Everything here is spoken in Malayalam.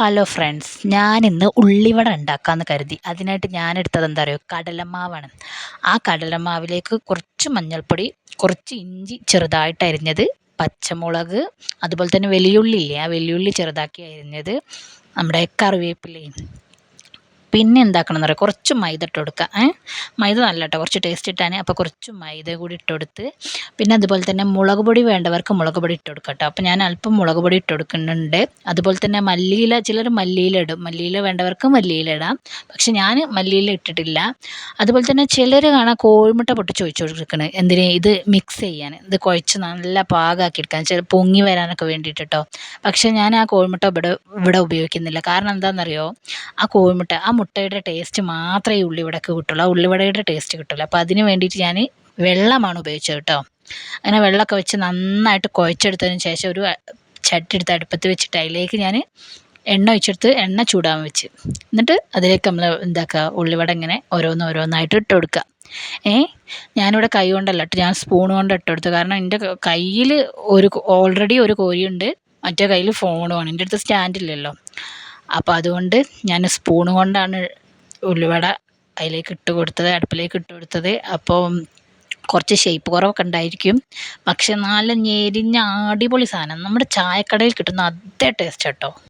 ഹലോ ഫ്രണ്ട്സ് ഞാനിന്ന് ഉള്ളിവട ഉണ്ടാക്കാമെന്ന് കരുതി. അതിനായിട്ട് ഞാനെടുത്തത് എന്താ പറയുക കടലമാവാണ്. ആ കടലമാവിലേക്ക് കുറച്ച് മഞ്ഞൾപ്പൊടി കുറച്ച് ഇഞ്ചി ചെറുതായിട്ട് അരിഞ്ഞത് പച്ചമുളക് അതുപോലെ തന്നെ വലിയുള്ളി ഇല്ലേ? ആ വലിയുള്ളി ചെറുതാക്കി അരിഞ്ഞത് നമ്മുടെ കറിവേപ്പിലയും പിന്നെ എന്താക്കണം എന്ന് പറയുക കുറച്ച് മൈദ ഇട്ട് കൊടുക്കുക. മൈദ നല്ല കേട്ടോ കുറച്ച് ടേസ്റ്റ് ഇട്ടാൻ അപ്പോൾ കുറച്ച് മൈദ കൂടി ഇട്ട് കൊടുത്ത് പിന്നെ അതുപോലെ തന്നെ മുളക് പൊടി വേണ്ടവർക്ക് മുളക് പൊടി ഇട്ട് കൊടുക്കുക കേട്ടോ. അപ്പോൾ ഞാൻ അല്പം മുളക് പൊടി ഇട്ട് കൊടുക്കുന്നുണ്ട്. അതുപോലെ തന്നെ മല്ലിയില ചിലർ മല്ലിയില ഇടും. മല്ലിയില വേണ്ടവർക്ക് മല്ലിയില ഇടാം. പക്ഷെ ഞാൻ മല്ലിയില ഇട്ടിട്ടില്ല. അതുപോലെ തന്നെ ചിലർ കാണാൻ കോഴിമുട്ട പൊട്ടി ചോദിച്ചു കൊടുക്കുന്നത് എന്തിന്? ഇത് മിക്സ് ചെയ്യാൻ. ഇത് കുഴച്ച് നല്ല പാകമാക്കി എടുക്കാൻ. ചില പൊങ്ങി വരാനൊക്കെ വേണ്ടിയിട്ട് കേട്ടോ. പക്ഷേ ഞാൻ ആ കോഴിമുട്ട ഇവിടെ ഇവിടെ ഉപയോഗിക്കുന്നില്ല. കാരണം എന്താണെന്നറിയോ ആ കോഴിമുട്ട ആ മുട്ടയുടെ ടേസ്റ്റ് മാത്രമേ ഉള്ളിവടക്ക് കിട്ടുള്ളൂ. ആ ഉള്ളിവടയുടെ ടേസ്റ്റ് കിട്ടുള്ളൂ അപ്പോൾ അതിന് വേണ്ടിയിട്ട് ഞാൻ വെള്ളമാണ് ഉപയോഗിച്ചത് കേട്ടോ. അങ്ങനെ വെള്ളമൊക്കെ വെച്ച് നന്നായിട്ട് കുഴച്ചെടുത്തതിന് ശേഷം ഒരു ചട്ടി എടുത്ത് അടുപ്പത്ത് വെച്ചിട്ട് അതിലേക്ക് ഞാൻ എണ്ണ ഒഴിച്ചെടുത്ത് എണ്ണ ചൂടാൻ വെച്ച്. എന്നിട്ട് അതിലേക്ക് നമ്മൾ എന്താക്കുക ഉള്ളിവട ഇങ്ങനെ ഓരോന്ന് ഓരോന്നായിട്ട് ഇട്ട് കൊടുക്കുക ഏ? ഞാനിവിടെ കൈ കൊണ്ടല്ല ഇട്ട് ഞാൻ സ്പൂൺ കൊണ്ട് ഇട്ട് കൊടുത്തു. കാരണം എന്റെ കയ്യിൽ ഒരു ഓൾറെഡി ഒരു കോരിയുണ്ട്. മറ്റേ കയ്യിൽ ഫോണുമാണ് എന്റെ അടുത്ത് സ്റ്റാൻഡില്ലല്ലോ അപ്പോൾ അതുകൊണ്ട് ഞാൻ സ്പൂൺ കൊണ്ടാണ് ഉള്ളിവട അതിലേക്ക് ഇട്ട് കൊടുത്തത് അടുപ്പിലേക്ക് ഇട്ട് കൊടുത്തത്. അപ്പോൾ കുറച്ച് ഷേപ്പ് കുറവൊക്കെ ഉണ്ടായിരിക്കും. പക്ഷെ നല്ല ഞെരിഞ്ഞ അടിപൊളി സാധനം. നമ്മുടെ ചായക്കടയിൽ കിട്ടുന്ന അതേ ടേസ്റ്റ് കേട്ടോ